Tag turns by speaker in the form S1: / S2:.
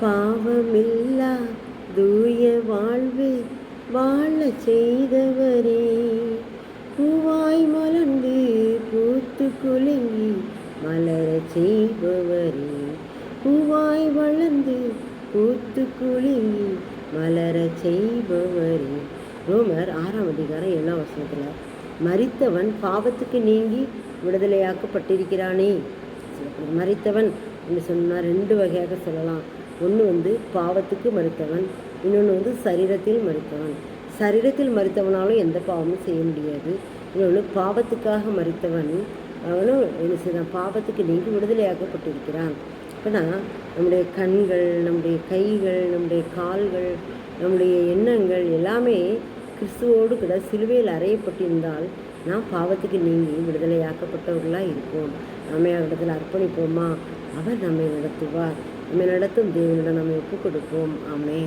S1: பாவமில்லா தூய வாழ்வு வாழ செய்தவரே. பூவாய் மலர்ந்து பூத்து குலுங்கி மலர செய்பவரே. பூவாய் வளர்ந்து பூத்து குலுங்கி மலர செய்பவரே. ரோமர் ஆறாம் அதிகாரம் ஏழாம் வசனத்தில் மறித்தவன் பாவத்துக்கு நீங்கி விடுதலையாக்கப்பட்டிருக்கிறானே. மறித்தவன் என்று சொன்னால் ரெண்டு வகையாக சொல்லலாம். ஒன்று வந்து பாவத்துக்கு மறுத்தவன் இன்னொன்று வந்து சரீரத்தில் மறுத்தவன். சரீரத்தில் மறுத்தவனாலும் எந்த பாவமும் செய்ய முடியாது. இன்னொன்று பாவத்துக்காக மறுத்தவன் அவனும் என்ன செய்தான்? பாவத்துக்கு நீங்கி விடுதலையாக்கப்பட்டிருக்கிறான் அப்போனா நம்முடைய கண்கள் நம்முடைய கைகள் நம்முடைய கால்கள் நம்முடைய எண்ணங்கள் எல்லாமே கிறிஸ்துவோடு கூட சிலுவையில் அறையப்பட்டிருந்தால் நாம் பாவத்துக்கு நீங்கி விடுதலையாக்கப்பட்டவர்களாக இருப்போம். நம்மை அவரிடத்தில் அர்ப்பணிப்போமா? அவர் நம்மை நடத்துவார். நம்மை நடத்தும் தேவனிடம் நம்மை ஒப்புக் கொடுப்போம்? ஆமே